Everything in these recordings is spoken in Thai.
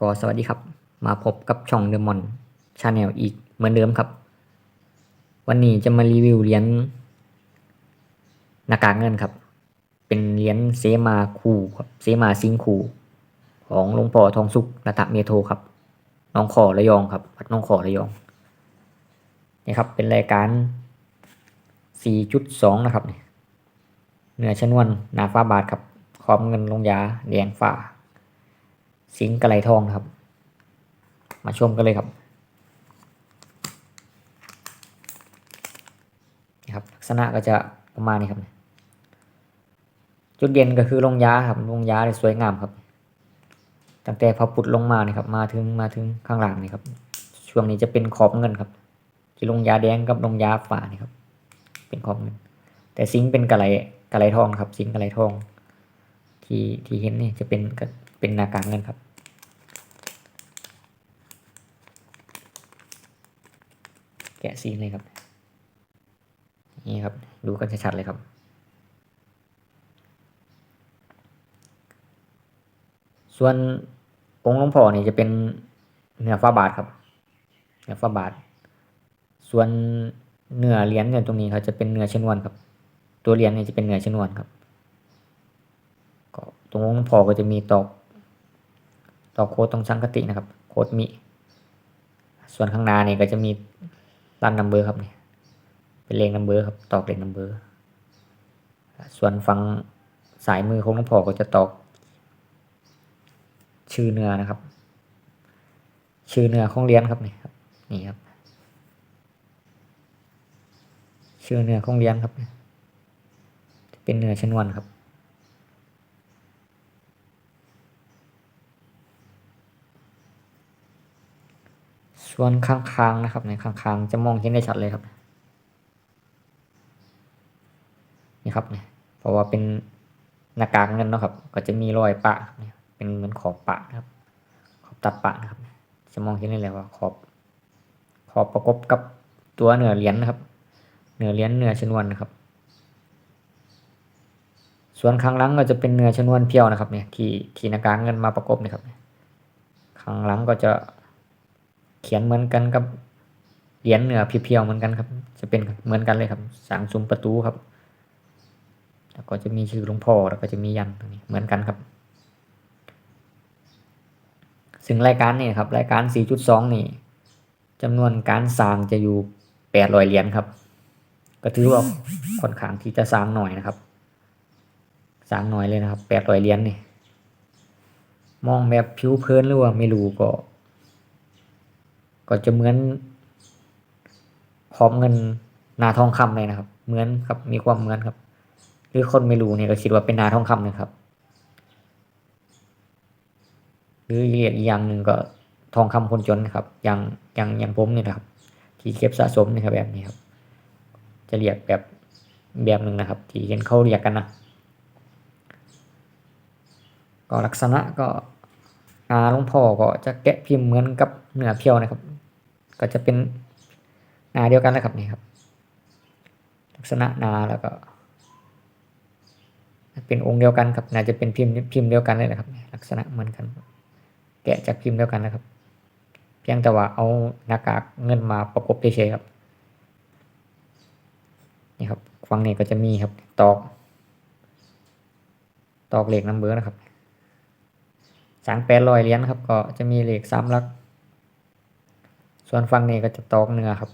ก็สวัสดีครับ มาพบกับช่องเดอะมอนชาแนลอีกเหมือนเดิมครับ วันนี้จะมารีวิวเหรียญหน้ากากเงินครับ เป็นเหรียญเสมาคูครับเสมาซิงคูของหลวงพ่อทองสุกระตะเมโทครับน้องขอระยองครับวัดน้องขอระยองนี่ครับเป็นรายการ 4.2 นะครับเนี่ยเนื้อชนวนหนาฟ้าบาทครับขอบเงินลงยาแดงฝ่า สิงกระไรทองนะครับ มาชมกันเลยครับนะครับลักษณะก็จะประมาณนี้ครับ จุดเด่นก็คือลงยาครับลงยาได้สวยงามครับ ตั้งแต่พอปุดลงมานี่ครับ มาถึงมาถึงข้างหลังนี่ครับ ช่วงนี้จะเป็นขอบเงินครับ ที่ลงยาแดงกับลงยาฝานี่ครับ เป็นขอบเงิน แต่สิงเป็นกระไรกระไรทองครับสิงกระไรทอง ที่ที่เห็นนี่จะเป็น เป็นนาการเงินครับ แกะซีนเลยครับ นี่ครับ ดูกันชัดๆเลยครับ ส่วนองค์หลวงพ่อเนี่ยจะเป็นเนื้อฟ้าบาทครับ เนื้อฟ้าบาท ส่วนเนื้อเหรียญเนี่ยตรงนี้เขาจะเป็นเนื้อชนวนครับ ตัวเหรียญเนี่ยจะเป็นเนื้อชนวนครับก็ตรงองค์หลวงพ่อก็จะมีตอก ต่อโค้ดตรงสังกตินะครับ โค้ดมีส่วนข้างหน้านี่ยก็จะมีรันนัมเบอร์ครับเนี่ยเป็นเลขนัมเบอร์ครับ ตอกเลขนัมเบอร์ ส่วนฝั่งสายมือของหลวงพอก็จะตอก ชื่อเนื้อนะครับ ชื่อเนื้อของเรียญครับนี่ครับนี่ครับ ชื่อเนื้อของเรียญครับ เป็นเนื้อชนวนครับ ส่วนข้างๆนะครับในข้างๆจะมองเห็นได้ชัดเลยครับ นี่ครับเนี่ยเพราะว่าเป็นหน้ากากเงินเนาะครับ ก็จะมีรอยปะเนี่ยเป็นเหมือนขอบปะนะครับ ขอบตัดปะนะครับ จะมองเห็นได้เลยว่าขอบ ขอบประกบกับตัวเนื้อเหรียญนะครับเนื้อเหรียญเนื้อชนวนนะครับ ส่วนข้างหลังก็จะเป็นเนื้อชนวนเพียวนะครับเนี่ยที่ที่หน้ากากเงินมาประกบนะครับข้างหลังก็จะ เขียนเหมือนกันกับเหรียญเหนือเพียวๆเหมือนกันครับ จะเป็นเหมือนกันเลยครับสางซุ้มประตูครับ แล้วก็จะมีชื่อหลวงพ่อแล้วก็จะมียันตรงนี้เหมือนกันครับซึ่งรายการนี่ครับรายการ 4.2 นี่จำนวนการสร้างจะอยู่ 800 เหรียญครับ ก็ถือว่าค่อนข้างที่จะสร้างหน่อยนะครับ สร้างหน่อยเลยนะครับ 800 เหรียญนี่ มองแบบผิวเพลินหรือว่าไม่รู้ก็ ก็จะเหมือนขอบเงินนาทองคำเลยนะครับ เหมือนครับมีความเหมือนครับ หรือคนไม่รู้เนี่ยก็คิดว่าเป็นนาทองคำนะครับ หรือเรียกอีกอย่างหนึ่งก็ทองคำคนจนนะครับ อย่างอย่างอย่างผมเนี่ยนะครับ ที่เก็บสะสมนะครับแบบนี้ครับ จะเรียกแบบแบบหนึ่งนะครับ ที่เห็นเขาเรียกกันนะก็ลักษณะก็นาหลวงพ่อก็จะแกะพิมพ์เหมือนกับ เนื้อเพียวนะครับ ก็จะเป็นนาเดียวกันนะครับนี่ครับ ลักษณะนาแล้วก็ เป็นองค์เดียวกันครับน่าจะเป็นพิมพ์พิมพ์เดียวกันเลยนะครับ ลักษณะเหมือนกัน แกะจากพิมพ์เดียวกันนะครับ เพียงแต่ว่าเอาหน้ากากเงินมาประกบเฉยๆครับนี่ครับฝั่งนี้ก็จะมีครับตอก ตอกเหล็กน้ำเบอร์นะครับสางแปดรอยเหรียญครับ ก็จะมีเหล็กสามลัก ส่วนฝั่งนี้ก็จะตอกเนื้อครับ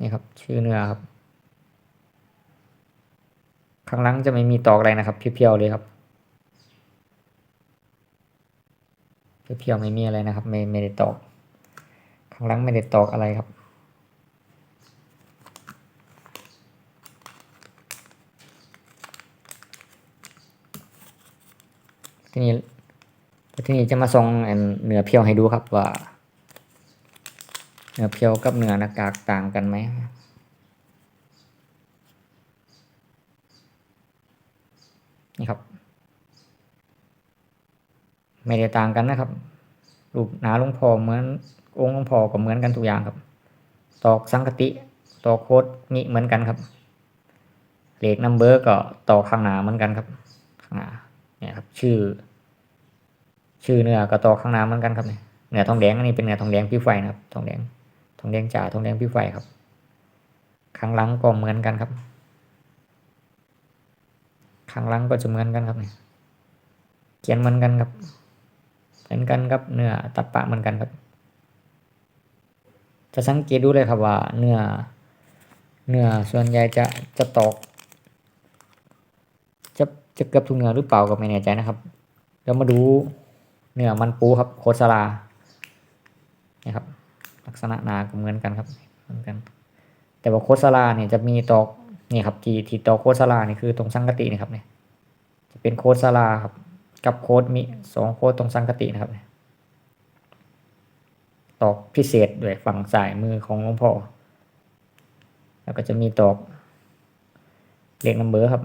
นี่ครับชื่อเนื้อครับ ข้างหลังจะไม่มีตอกอะไรนะครับ เพียวๆเลยครับเพียวๆไม่มีอะไรนะครับ ไม่ไม่ได้ตอก ข้างหลังไม่ได้ตอกอะไรครับ ทีนี้ทีนี้จะมาส่งอันเนื้อเพียวให้ดูครับว่าเนื้อเพียวกับเนื้อหน้ากากต่างกันไหมนี่ครับ ไม่ได้ต่างกันนะครับรูปหนาลวงพ่อเหมือนองค์ลวงพ่อก็เหมือนกันทุกอย่างครับ ตอกสังกติตอกโคดนี่เหมือนกันครับเลขนัมเบอร์ก็ต่อข้างหน้าเหมือนกันครับข้างหน้า เนี่ยครับ ชื่อ ชื่อเนื้อก็ต่อข้างหน้าเหมือนกันครับเนี่ยเนื้อทองแดงอันนี้เป็นเนื้อทองแดงผิวไฟนะครับทองแดงทองแดงจ๋าทองแดงผิวไฟครับข้างหลังก็เหมือนกันครับข้างหลังก็จะเหมือนกันครับเนี่ยเขียนเหมือนกันครับเหมือนกันครับเนื้อตัดปะเหมือนกันครับ จะสังเกตดูเลยครับว่า เนื้อเนื้อส่วนใหญ่จะจะตอก จะเกือบทุกเนื้อหรือเปล่าก็ไม่แน่ใจนะครับเดี๋ยวมาดูเนื้อมันปูครับโคสลานี่ครับ ลักษณะหนาก็เหมือนกันครับเหมือนกัน แต่ว่าโคสลาเนี่ยจะมีตอกนี่ครับที่ที่ตอกโคสลานี่คือตรงสังกตินี่ครับเนี่ยจะเป็นโคสลาครับกับโคดมีสองโคดตรงสังกตินะครับเนี่ยตอกพิเศษด้วยฝั่งซ้ายมือของหลวงพ่อ แล้วก็จะมีตอกเลขนัมเบอร์ครับ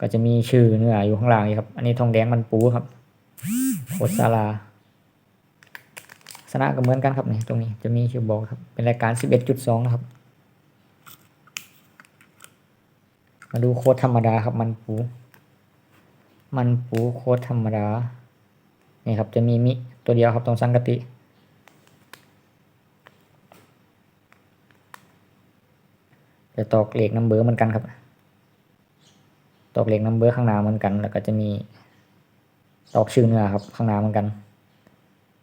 ก็จะมีชื่อเนื้ออยู่ข้างล่างนี่ครับ อันนี้ทองแดงมันปูครับโคสลาสนะก็เหมือนกันครับเนี่ยตรงนี้จะมีชื่อบอกครับ เป็นรายการ 11.2 นะครับ มาดูโค้ดธรรมดาครับ มันปู มันปูโค้ดธรรมดา นี่ครับจะมีมิตัวเดียวครับตรงสังกติ จะตอกเลขนัมเบอร์เหมือนกันครับ ตอกเลขนัมเบอร์ข้างหน้าเหมือนกัน แล้วก็จะมีตอกชื่อเนื้อครับข้างหน้าเหมือนกัน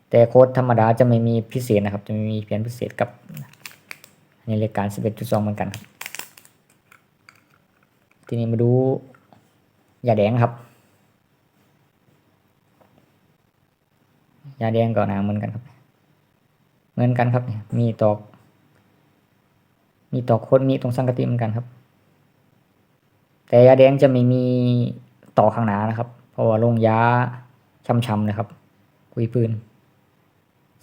แต่โค้ดธรรมดาจะไม่มีพิเศษนะครับ จะไม่มีเพียนพิเศษกับในรายการ 11.2 เหมือนกัน ทีนี้มาดูยาแดงครับ ยาแดงก็หนาเหมือนกันครับ เหมือนกันครับ มีตอก มีตอกโคดมีตรงสังกติเหมือนกันครับ แต่ยาแดงจะไม่มีต่อข้างหน้านะครับ เพราะว่าลงยาช้ำๆนะครับ คุยปืน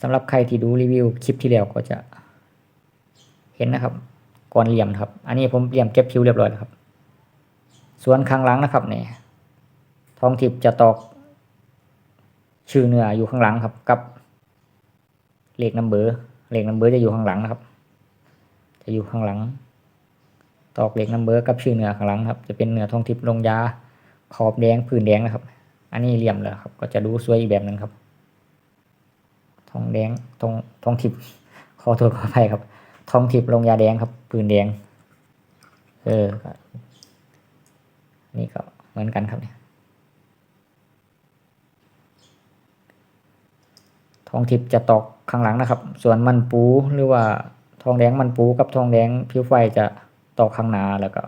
สำหรับใครที่ดูรีวิวคลิปที่แล้วก็จะเห็นนะครับก่อนเหลี่ยมครับ อันนี้ผมเหลี่ยมเก็บคิวเรียบร้อยแล้วครับ ส่วนข้างหลังนะครับเนี่ยทองทิพย์จะตอก ชื่อเนื้ออยู่ข้างหลังครับ กับเลขนัมเบอร์เลขนัมเบอร์จะอยู่ข้างหลังนะครับ จะอยู่ข้างหลัง ตอกเหล็กนัมเบอร์กับชื่อเนื้อข้างหลังครับ จะเป็นเนื้อทองทิพย์ลงยา ขอบแดงพื้นแดงนะครับ อันนี้เหลี่ยมเลยครับ ก็จะดูสวยอีกแบบหนึ่งครับ ทองแดงทองทองทิพย์ขอโทษขออภัยครับ ทองทิพย์ลงยาแดงครับพื้นแดง เออนี่ก็เหมือนกันครับเนี่ยทองทิพย์จะตอกข้างหลังนะครับ ส่วนมันปูหรือว่าทองแดงมันปูกับทองแดงผิวไฟจะ ตอกข้างหน้าแล้วก็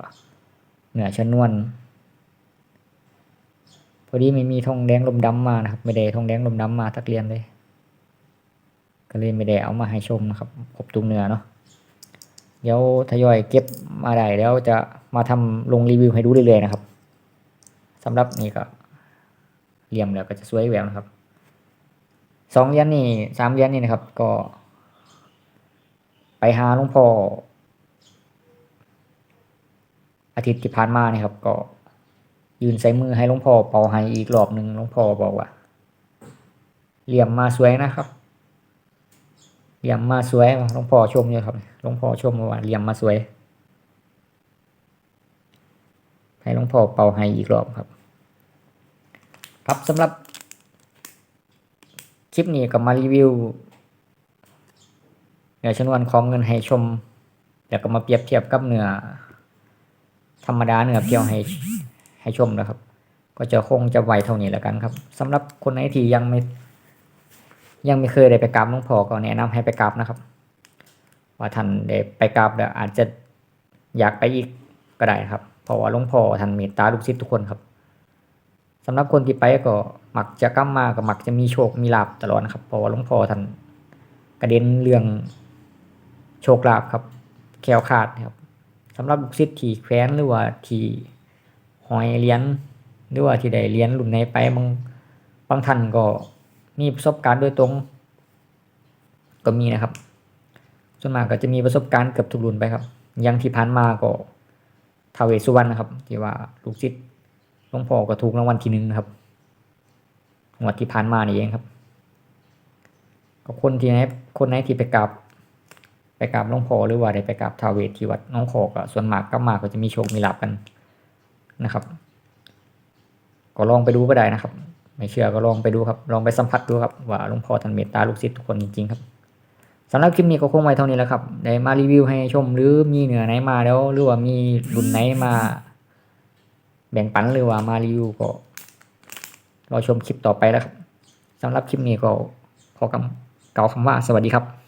เหนือชนวน พอดีไม่มีทองแดงลมดำมานะครับ ไม่ได้ทองแดงลมดำมาทักเรียนเลย ก็เลยไม่ได้เอามาให้ชมนะครับครบทุกเนื้อเนาะเดี๋ยวทยอยเก็บมาได้แล้วจะมาทำลงรีวิวให้ดูเรื่อยๆนะครับสำหรับนี่ก็เหลี่ยมแล้วก็จะสวยแหววนะครับสองเหรียญนี่สามเหรียญนี่นะครับ ก็ ไปหาหลวงพ่อ อาทิตย์ที่ผ่านมานี่ครับ ก็ ยืนใส่มือให้หลวงพ่อเป่าให้อีกรอบหนึ่งหลวงพ่อบอกว่าเหลี่ยมมาสวยนะครับเหลี่ยมมาสวยหลวงพ่อชมอยู่ครับหลวงพ่อชมว่าเหลี่ยมมาสวย ให้หลวงพ่อเป่าให้อีกรอบครับ ครับสำหรับ คลิปนี้ก็มารีวิวเนื้อชนวนของเงินให้ชม แล้วก็มาเปรียบเทียบกับเนื้อ ธรรมดาเนื้อเพียวให้ให้ชมนะครับ ก็จะคงจะไวเท่านี้แล้วกันครับสำหรับคนไหนที่ยังไม่ ยังไม่เคยได้ไปกราบหลวงพ่อก็แนะนำให้ไปกราบนะครับ ว่าท่านได้ไปกราบแล้วอาจจะอยากไปอีกก็ได้ครับ เพราะว่าหลวงพ่อท่านเมตตาลูกศิษย์ทุกคนครับสำหรับคนที่ไปก็มักจะกลับมาก็มักจะมีโชคมีลาบตลอดนะครับ เพราะว่าหลวงพ่อท่านกระเด็นเรื่องโชคลาภครับแคล้วคลาดครับ สำหรับลูกศิษย์ที่แคว้นหรือว่าที่หอยเรียนหรือว่าที่ได้เรียนรุ่นไหนไปบางบางท่านก็มีประสบการณ์โดยตรง ก็มีนะครับส่วนมากก็จะมีประสบการณ์เกือบทุกรุ่นไปครับอยังที่ผ่านมาก็ทาวเวสสุวรรณนะครับ ที่ว่าลูกศิษย์หลวงพ่อก็ถูกรางวัลที่หนึ่งนะครับงวดที่ผ่านมานี่เองครับก็คนที่ไหนคนไหนที่ไปกราบ ไปกราบหลวงพ่อหรือว่าได้ไปกราบทาวเวสที่วัดน้องขอก็ส่วนมากก็มากก็จะมีโชคมีลาบกันนะครับ ก็ลองไปดูก็ได้นะครับ ไม่เชื่อก็ลองไปดูครับ ลองไปสัมผัสดูครับว่าหลวงพ่อท่านเมตตาลูกศิษย์ทุกคนจริงๆครับสำหรับคลิปนี้ก็คงไว้เท่านี้แล้วครับ ได้มารีวิวให้ชมหรือมีเหนือไหนมาแล้ว หรือว่ามีรุ่นไหนมา แบ่งปันหรือว่ามารีวิวก็รอชมคลิปต่อไปแล้วครับสำหรับคลิปนี้ก็ขอกำกล่าคำว่าสวัสดีครับ